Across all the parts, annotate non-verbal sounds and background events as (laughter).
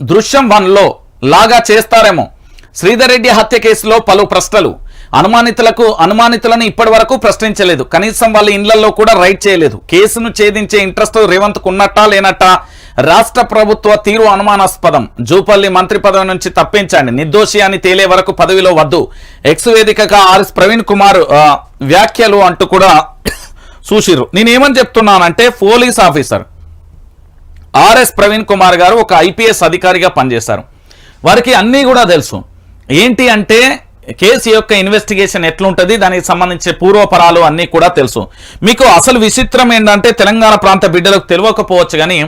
దృశ్యం వన్లో లాగా చేస్తారేమో. శ్రీధర్ రెడ్డి హత్య కేసులో పలు ప్రశ్నలు. అనుమానితులకు అనుమానితులను ఇప్పటి వరకు ప్రశ్నించలేదు. కనీసం వాళ్ళ ఇండ్లలో కూడా రైడ్ చేయలేదు. కేసును ఛేదించే ఇంట్రెస్ట్ రేవంత్ ఉన్నట్టా లేనట్టా రాష్ట్ర ప్రభుత్వ తీరు అనుమానాస్పదం. జూపల్లి మంత్రి పదవి నుంచి తప్పించండి. నిర్దోషి అని తేలే వరకు పదవిలో వద్దు. ఎక్స్ వేదికగా ఆర్ఎస్ ప్రవీణ్ కుమార్ వ్యాఖ్యలు అంటూ కూడా (coughs) చూసిర్రు. నేనేమని చెప్తున్నానంటే police officer RS Praveen Kumar garu ఒక ఐపీఎస్ అధికారిగా పనిచేశారు. వారికి అన్నీ కూడా తెలుసు. ఏంటి అంటే కేసు యొక్క ఇన్వెస్టిగేషన్ ఎట్లుంటుంది దానికి సంబంధించిన పూర్వపరాలు అన్నీ కూడా తెలుసు. మీకు అసలు విచిత్రం ఏంటంటే తెలంగాణ ప్రాంత బిడ్డలకు తెలియకపోవచ్చు కానీ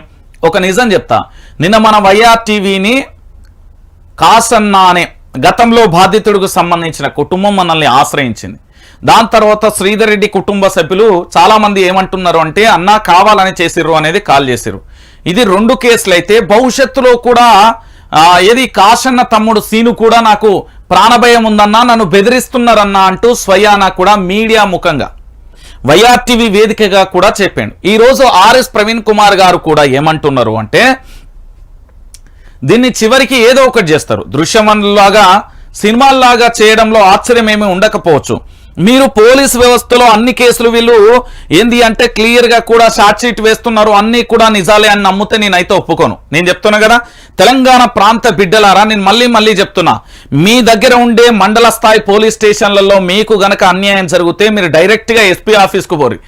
ఒక నిజం చెప్తా. నిన్న మన వైఆర్ టీవీని కాసన్న అనే గతంలో బాధితుడికి సంబంధించిన కుటుంబం మనల్ని ఆశ్రయించింది. దాని తర్వాత శ్రీధర్ రెడ్డి కుటుంబ సభ్యులు చాలామంది ఏమంటున్నారు అంటే అన్నా కావాలని చేసిర్రు అనేది కాల్ చేసిర్రు. ఇది రెండు కేసులు అయితే భవిష్యత్తులో కూడా ఏది కాశన్న తమ్ముడు సీను కూడా నాకు ప్రాణభయం ఉందన్నా నన్ను బెదిరిస్తున్నారన్నా అంటూ స్వయానా కూడా మీడియా ముఖంగా వైఆర్టీవీ వేదికగా కూడా చెప్పాడు. ఈరోజు ఆర్ఎస్ ప్రవీణ్ కుమార్ గారు కూడా ఏమంటున్నారు అంటే దీన్ని చివరికి ఏదో ఒకటి చేస్తారు. దృశ్యమన్లాగా సినిమాల్లాగా చేయడంలో ఆశ్చర్యం ఏమీ ఉండకపోవచ్చు. మీరు పోలీస్ వ్యవస్థలో అన్ని కేసులు వీళ్ళు ఏంది అంటే క్లియర్గా కూడా షార్ట్షీట్ వేస్తున్నారు. అన్నీ కూడా నిజాలే అని నమ్మితే నేనైతే ఒప్పుకోను. నేను చెప్తున్నా కదా తెలంగాణ ప్రాంత బిడ్డలారా నేను మళ్ళీ మళ్ళీ చెప్తున్నా మీ దగ్గర ఉండే మండల స్థాయి పోలీస్ స్టేషన్లలో మీకు గనక అన్యాయం జరిగితే మీరు డైరెక్ట్గా ఎస్పీ ఆఫీస్కు పోరు.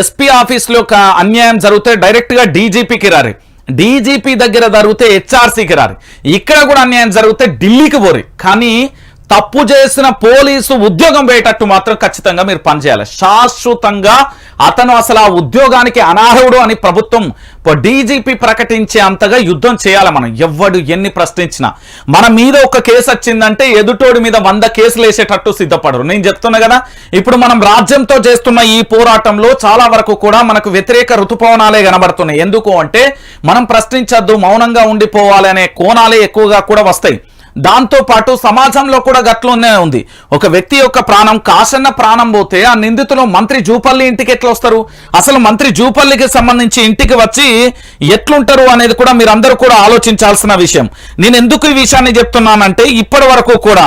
ఎస్పీ ఆఫీస్లో అన్యాయం జరిగితే డైరెక్ట్గా డీజీపీకి రారు. డీజీపీ దగ్గర జరిగితే హెచ్ఆర్సీకి రారు. ఇక్కడ కూడా అన్యాయం జరిగితే ఢిల్లీకి పోరు. కానీ తప్పు చేసిన పోలీసు ఉద్యోగం పోయేటట్టు మాత్రం ఖచ్చితంగా మీరు పనిచేయాలి. శాశ్వతంగా అతను అసలు ఆ ఉద్యోగానికి అనర్హుడు అని ప్రభుత్వం డీజీపీ ప్రకటించే అంతగా యుద్ధం చేయాలి మనం. ఎవ్వడు ఎన్ని ప్రశ్నించినా. మన మీద ఒక కేసు వచ్చిందంటే ఎదుటోడి మీద వంద కేసులు వేసేటట్టు సిద్ధపడరు. నేను చెప్తున్నా కదా ఇప్పుడు మనం రాజ్యంతో చేస్తున్న ఈ పోరాటంలో చాలా వరకు కూడా మనకు వ్యతిరేక ఋతుపవనాలే కనబడుతున్నాయి. ఎందుకు అంటే మనం ప్రశ్నించద్దు మౌనంగా ఉండిపోవాలి అనే కోణాలే ఎక్కువగా కూడా వస్తాయి. దాంతో పాటు సమాజంలో కూడా గట్లోనే ఉంది. ఒక వ్యక్తి యొక్క ప్రాణం కాసన్న ప్రాణం పోతే ఆ నిందితులు మంత్రి జూపల్లి ఇంటికి ఎట్లా వస్తారు? అసలు మంత్రి జూపల్లికి సంబంధించి ఇంటికి వచ్చి ఎట్లుంటారు అనేది కూడా మీరందరూ కూడా ఆలోచించాల్సిన విషయం. నేను ఎందుకు ఈ విషయాన్ని చెప్తున్నానంటే ఇప్పటి వరకు కూడా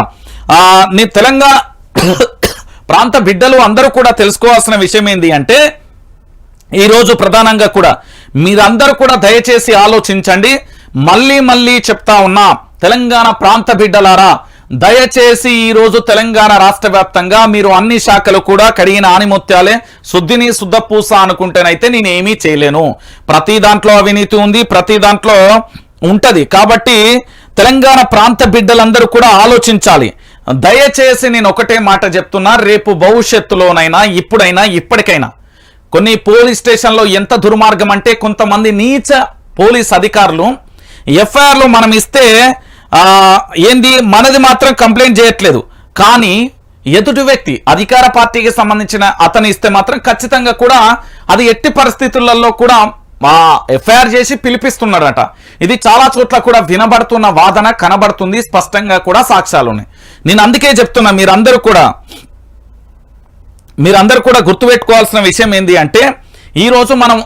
ఆ నీ తెలంగాణ (coughs) ప్రాంత బిడ్డలు అందరూ కూడా తెలుసుకోవాల్సిన విషయం ఏంటి అంటే ఈరోజు ప్రధానంగా కూడా మీరందరూ కూడా దయచేసి ఆలోచించండి. మళ్ళీ మళ్ళీ చెప్తా ఉన్నా తెలంగాణ ప్రాంత బిడ్డలారా దయచేసి ఈ రోజు తెలంగాణ రాష్ట్ర వ్యాప్తంగా మీరు అన్ని శాఖలు కూడా కడిగిన ఆనిముత్యాలే శుద్ధిని శుద్ధపూస అనుకుంటేనైతే నేను ఏమీ చేయలేను. ప్రతి దాంట్లో అవినీతి ఉంది ప్రతి దాంట్లో ఉంటది. కాబట్టి తెలంగాణ ప్రాంత బిడ్డలందరూ కూడా ఆలోచించాలి. దయచేసి నేను ఒకటే మాట చెప్తున్నా రేపు భవిష్యత్తులోనైనా ఇప్పుడైనా ఇప్పటికైనా కొన్ని పోలీస్ స్టేషన్లో ఎంత దుర్మార్గం అంటే కొంతమంది నీచ పోలీస్ అధికారులు ఎఫ్ఐఆర్లు మనం ఇస్తే ఏంది? మనది మాత్రం కంప్లైంట్ చేయట్లేదు. కానీ ఎదుటి వ్యక్తి అధికార పార్టీకి సంబంధించిన అతను ఇస్తే మాత్రం ఖచ్చితంగా కూడా అది ఎట్టి పరిస్థితులలో కూడా మా ఎఫ్ఐఆర్ చేసి పిలిపిస్తున్నాడట. ఇది చాలా చోట్ల కూడా వినబడుతున్న వాదన కనబడుతుంది స్పష్టంగా కూడా సాక్ష్యాలు ఉన్నాయి. నేను అందుకే చెప్తున్నా మీరందరూ కూడా మీరందరూ కూడా గుర్తుపెట్టుకోవాల్సిన విషయం ఏంటి అంటే ఈరోజు మనం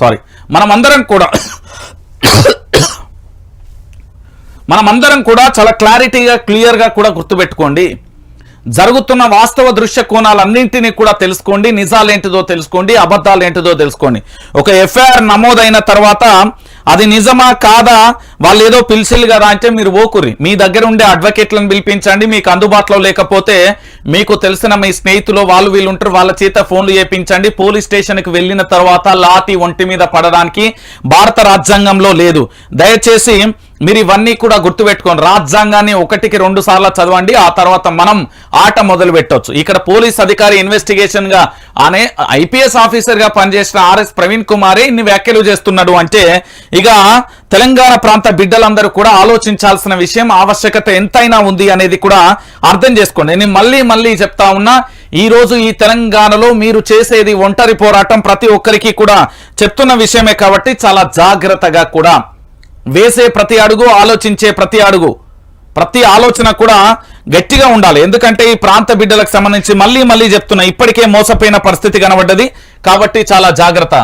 సారీ మనం అందరం కూడా మనమందరం కూడా చాలా క్లారిటీగా క్లియర్గా కూడా గుర్తుపెట్టుకోండి. జరుగుతున్న వాస్తవ దృశ్య కోణాలన్నింటినీ కూడా తెలుసుకోండి. నిజాలేంటిదో తెలుసుకోండి అబద్ధాలు ఏంటిదో తెలుసుకోండి. ఒక ఎఫ్ఐఆర్ నమోదైన తర్వాత అది నిజమా కాదా వాళ్ళు ఏదో పిలిచిల్లు కదా అంటే మీరు ఓకురి మీ దగ్గర ఉండే అడ్వకేట్లను పిలిపించండి మీకు అందుబాటులో లేకపోతే మీకు తెలిసిన మీ స్నేహితులు వాళ్ళు వీళ్ళు ఉంటారు వాళ్ళ చేత ఫోన్లు చేపించండి. పోలీస్ స్టేషన్కి వెళ్ళిన తర్వాత లాతి ఒంటి మీద పడడానికి భారత రాజ్యాంగంలో లేదు. దయచేసి మీరు ఇవన్నీ కూడా గుర్తుపెట్టుకోండి. రాజ్యాంగాన్ని ఒకటికి రెండు సార్లు చదవండి ఆ తర్వాత మనం ఆట మొదలు పెట్టవచ్చు ఇక్కడ పోలీస్ అధికారి ఇన్వెస్టిగేషన్గా అనే ఐపీఎస్ ఆఫీసర్గా పనిచేసిన ఆర్ఎస్ ప్రవీణ్ కుమారే ఇన్ని వ్యాఖ్యలు చేస్తున్నాడు అంటే ఇక తెలంగాణ ప్రాంత బిడ్డలందరూ కూడా ఆలోచించాల్సిన విషయం ఆవశ్యకత ఎంతైనా ఉంది అనేది కూడా అర్థం చేసుకోండి. నేను మళ్ళీ మళ్ళీ చెప్తా ఉన్నా ఈ రోజు ఈ తెలంగాణలో మీరు చేసేది ఒంటరి పోరాటం ప్రతి ఒక్కరికి కూడా చెప్తున్న విషయమే కాబట్టి చాలా జాగ్రత్తగా కూడా వేసే ప్రతి అడుగు ఆలోచించే ప్రతి అడుగు. ప్రతి ఆలోచన కూడా గట్టిగా ఉండాలి. ఎందుకంటే ఈ ప్రాంత బిడ్డలకు సంబంధించి మళ్ళీ మళ్ళీ చెప్తున్నా ఇప్పటికే మోసపోయిన పరిస్థితి కనబడ్డది. కాబట్టి చాలా జాగ్రత్త.